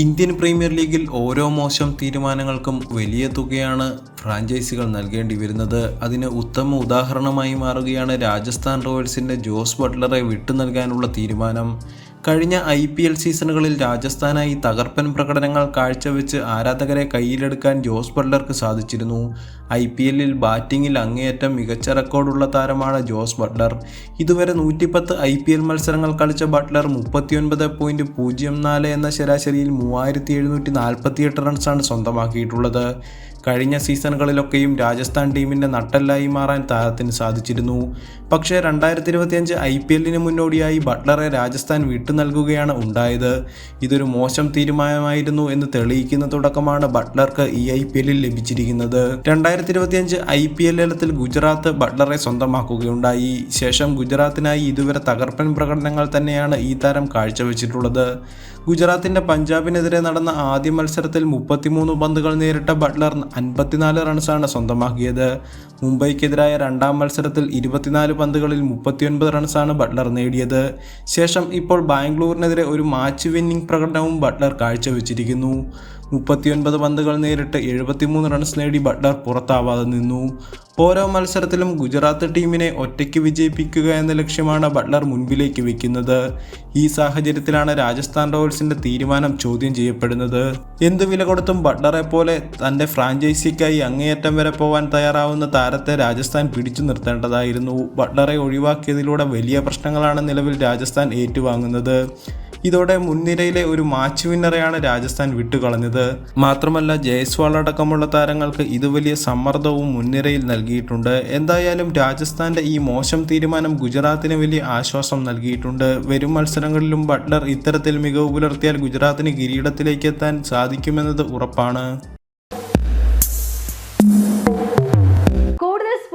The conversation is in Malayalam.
ഇന്ത്യൻ പ്രീമിയർ ലീഗിൽ ഓരോ മോശം തീരുമാനങ്ങൾക്കും വലിയ തുകയാണ് ഫ്രാഞ്ചൈസികൾ നൽകേണ്ടി വരുന്നത്. അതിന് ഉത്തമ ഉദാഹരണമായി മാറുകയാണ് രാജസ്ഥാൻ റോയൽസിന്റെ ജോസ് ബട്ട്ലറെ വിട്ടു നൽകാനുള്ള തീരുമാനം. കഴിഞ്ഞ ഐ പി എൽ സീസണുകളിൽ രാജസ്ഥാനായി തകർപ്പൻ പ്രകടനങ്ങൾ കാഴ്ചവെച്ച് ആരാധകരെ കയ്യിലെടുക്കാൻ ജോസ് ബട്ട്ലർക്ക് സാധിച്ചിരുന്നു. ഐ പി എല്ലിൽ ബാറ്റിംഗിൽ അങ്ങേയറ്റം മികച്ച റെക്കോർഡുള്ള താരമാണ് ജോസ് ബട്ട്ലർ. ഇതുവരെ നൂറ്റിപ്പത്ത് ഐ പി എൽ മത്സരങ്ങൾ കളിച്ച ബട്ട്ലർ മുപ്പത്തിയൊൻപത് പോയിന്റ് പൂജ്യം നാല് എന്ന ശരാശരിയിൽ മൂവായിരത്തി എഴുന്നൂറ്റി നാൽപ്പത്തിയെട്ട് റൺസാണ് സ്വന്തമാക്കിയിട്ടുള്ളത്. കഴിഞ്ഞ സീസണുകളിലൊക്കെയും രാജസ്ഥാൻ ടീമിന്റെ നട്ടല്ലായി മാറാൻ താരത്തിന് സാധിച്ചിരുന്നു. പക്ഷേ രണ്ടായിരത്തി ഇരുപത്തിയഞ്ച് ഐ പി എല്ലിന് മുന്നോടിയായി ബട്ട്ലറെ രാജസ്ഥാൻ വിട്ടു നൽകുകയാണ് ഉണ്ടായത്. ഇതൊരു മോശം തീരുമാനമായിരുന്നു എന്ന് തെളിയിക്കുന്ന തുടക്കമാണ് ബട്ട്ലർക്ക് ഈ ഐ പി എല്ലിൽ ലഭിച്ചിരിക്കുന്നത്. രണ്ടായിരത്തി ഇരുപത്തിയഞ്ച് ഐ പി എൽ ഗുജറാത്ത് ബട്ട്ലറെ സ്വന്തമാക്കുകയുണ്ടായി. ശേഷം ഗുജറാത്തിനായി ഇതുവരെ തകർപ്പൻ പ്രകടനങ്ങൾ തന്നെയാണ് ഈ താരം കാഴ്ചവെച്ചിട്ടുള്ളത്. ഗുജറാത്തിന്റെ പഞ്ചാബിനെതിരെ നടന്ന ആദ്യ മത്സരത്തിൽ മുപ്പത്തിമൂന്ന് പന്തുകൾ നേരിട്ട ബട്ട്ലർ അൻപത്തിനാല് റൺസാണ് സ്വന്തമാക്കിയത്. മുംബൈക്കെതിരായ രണ്ടാം മത്സരത്തിൽ ഇരുപത്തിനാല് പന്തുകളിൽ മുപ്പത്തിയൊൻപത് റൺസാണ് ബട്ട്ലർ നേടിയത്. ശേഷം ഇപ്പോൾ ബാംഗ്ലൂരിനെതിരെ ഒരു മാച്ച് വിന്നിംഗ് പ്രകടനവും ബട്ട്ലർ കാഴ്ചവെച്ചിരിക്കുന്നു. മുപ്പത്തിയൊൻപത് പന്തുകൾ നേരിട്ട് എഴുപത്തിമൂന്ന് റൺസ് നേടി ബട്ട്ലർ പുറത്താവാതെ നിന്നു. ഓരോ മത്സരത്തിലും ഗുജറാത്ത് ടീമിനെ ഒറ്റയ്ക്ക് വിജയിപ്പിക്കുക എന്ന ലക്ഷ്യമാണ് ബട്ട്ലർ മുൻപിലേക്ക് വെക്കുന്നത്. ഈ സാഹചര്യത്തിലാണ് രാജസ്ഥാൻ റോയൽസിന്റെ തീരുമാനം ചോദ്യം ചെയ്യപ്പെടുന്നത്. എന്ത് വില കൊടുത്തും ബട്ട്ലറെ പോലെ തന്റെ ഫ്രാഞ്ചൈസിക്കായി അങ്ങേയറ്റം വരെ പോവാൻ തയ്യാറാവുന്ന താരത്തെ രാജസ്ഥാൻ പിടിച്ചു നിർത്തേണ്ടതായിരുന്നു. ബട്ട്ലറെ ഒഴിവാക്കിയതിലൂടെ വലിയ പ്രശ്നങ്ങളാണ് നിലവിൽ രാജസ്ഥാൻ ഏറ്റുവാങ്ങുന്നത്. ഇതോടെ മുൻനിരയിലെ ഒരു മാച്ച് വിന്നറെയാണ് രാജസ്ഥാൻ വിട്ടുകളഞ്ഞത്. മാത്രമല്ല ജയ്സ്വാൾ അടക്കമുള്ള താരങ്ങൾക്ക് ഇത് വലിയ സമ്മർദ്ദവും മുൻനിരയിൽ നൽകിയിട്ടുണ്ട്. എന്തായാലും രാജസ്ഥാന്റെ ഈ മോശം തീരുമാനം ഗുജറാത്തിന് വലിയ ആശ്വാസം നൽകിയിട്ടുണ്ട്. വരും മത്സരങ്ങളിലും ബട്ട്ലർ ഇത്തരത്തിൽ മികവ് പുലർത്തിയാൽ ഗുജറാത്തിന് കിരീടത്തിലേക്ക് എത്താൻ സാധിക്കുമെന്നത് ഉറപ്പാണ്.